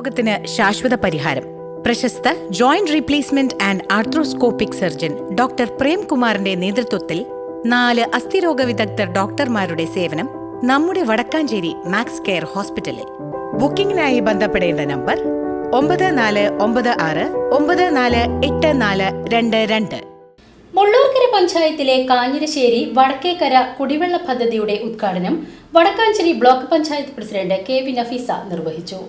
രോഗത്തിന് ശാശ്വത പരിഹാരം. പ്രശസ്ത joint replacement and arthroscopic surgeon doctor പ്രേംകുമാറിന്റെ നേതൃത്വത്തിൽ നാല് അസ്ഥിരോഗ വിദഗ്ധർ ഡോക്ടർമാരുടെ സേവനം നമ്മുടെ വടക്കാഞ്ചേരി മാക്സ് കെയർ ഹോസ്പിറ്റലിൽ. ബുക്കിംഗിനായി ബന്ധപ്പെടേണ്ട നമ്പർ ഒമ്പത് നാല് ഒമ്പത് ആറ് ഒമ്പത് നാല് എട്ട് നാല് രണ്ട് രണ്ട്. മുള്ളൂർക്കര പഞ്ചായത്തിലെ കാഞ്ഞിരശ്ശേരി വടക്കേക്കര കുടിവെള്ള പദ്ധതിയുടെ ഉദ്ഘാടനം Vadakkanchery block panchayat president K V Nafeesa നിർവഹിച്ചു.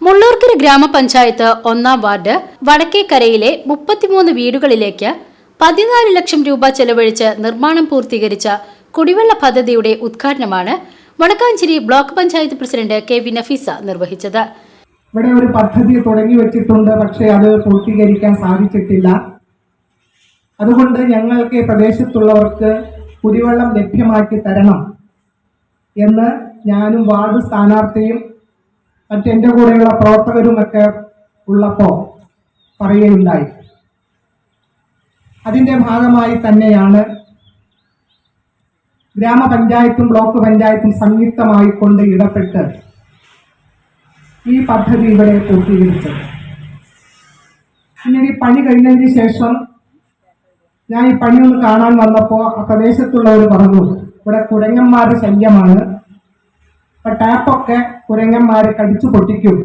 മുള്ളൂർക്കര ഗ്രാമപഞ്ചായത്ത് ഒന്നാം വാർഡ് വടക്കേക്കരയിലെ മുപ്പത്തിമൂന്ന് വീടുകളിലേക്ക് പതിനാല് ലക്ഷം രൂപ ചെലവഴിച്ച് നിർമ്മാണം പൂർത്തീകരിച്ച കുടിവെള്ള പദ്ധതിയുടെ ഉദ്ഘാടനമാണ് Vadakkanchery block panchayat president K V Nafeesa നിർവഹിച്ചത്. ഇവിടെ ഒരു പദ്ധതി തുടങ്ങി വെച്ചിട്ടുണ്ട് പക്ഷേ അത് പൂർത്തീകരിക്കാൻ സാധിച്ചിട്ടില്ല. അതുകൊണ്ട് ഞങ്ങൾക്ക് പ്രദേശത്തുള്ളവർക്ക് കുടിവെള്ളം ലഭ്യമാക്കി തരണം എന്ന് ഞാനും വാർഡ് സ്ഥാനാർത്ഥിയും മറ്റെന്റെ കൂടെയുള്ള പ്രവർത്തകരുമൊക്കെ ഉള്ളപ്പോൾ പറയുകയുണ്ടായി. അതിന്റെ ഭാഗമായി തന്നെയാണ് ഗ്രാമപഞ്ചായത്തും ബ്ലോക്ക് പഞ്ചായത്തും സംയുക്തമായി കൊണ്ട് ഇടപെട്ട് ഈ പദ്ധതി ഇവിടെ പൂർത്തീകരിച്ചത്. പിന്നീട് ഈ പണി കഴിഞ്ഞതിന് ശേഷം ഞാൻ ഈ പണി ഒന്ന് കാണാൻ വന്നപ്പോൾ ആ പ്രദേശത്തുള്ളവർ പറഞ്ഞു ഇവിടെ കുരങ്ങന്മാരുടെ ശല്യമാണ്. ടാപ്പൊക്കെ കുരങ്ങന്മാരെ കടിച്ചു പൊട്ടിക്കും.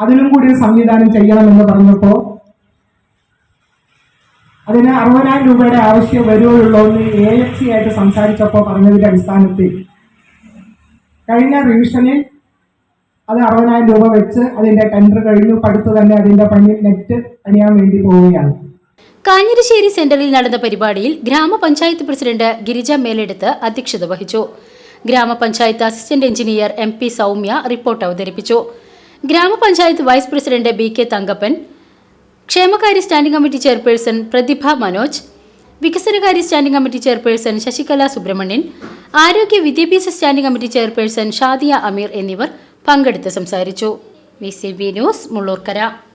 അതിനും കൂടി സംവിധാനം ചെയ്യണമെന്ന് പറഞ്ഞപ്പോൾ അതിന് അറുപതിനായിരം രൂപയുടെ ആവശ്യം വരുവുള്ളൂ എന്ന് എ എഫ് സി ആയിട്ട് സംസാരിച്ചപ്പോൾ പറഞ്ഞതിന്റെ അടിസ്ഥാനത്തിൽ. കഴിഞ്ഞ റിവിഷനിൽ അത് അറുപതിനായിരം രൂപ വെച്ച് അതിന്റെ ടെൻഡർ കഴിഞ്ഞു. പടുത്തു തന്നെ അതിന്റെ പണി നെറ്റ് പണിയാൻ വേണ്ടി പോവുകയാണ്. കാഞ്ഞിരശ്ശേരി സെന്ററിൽ നടന്ന പരിപാടിയിൽ ഗ്രാമപഞ്ചായത്ത് പ്രസിഡന്റ് ഗിരിജ മേലെടുത്ത് അധ്യക്ഷത വഹിച്ചു. ഗ്രാമപഞ്ചായത്ത് assistant engineer M P Soumya report അവതരിപ്പിച്ചു. ഗ്രാമപഞ്ചായത്ത് vice president B K Thankappan ക്ഷേമകാര്യ standing committee chairperson Prathibha Manoj വികസനകാര്യ standing committee chairperson Sasikala Subramanian ആരോഗ്യ വിദ്യാഭ്യാസ standing committee chairperson Shadiya Ameer എന്നിവർ പങ്കെടുത്ത് സംസാരിച്ചു. V C B news Mullurkara.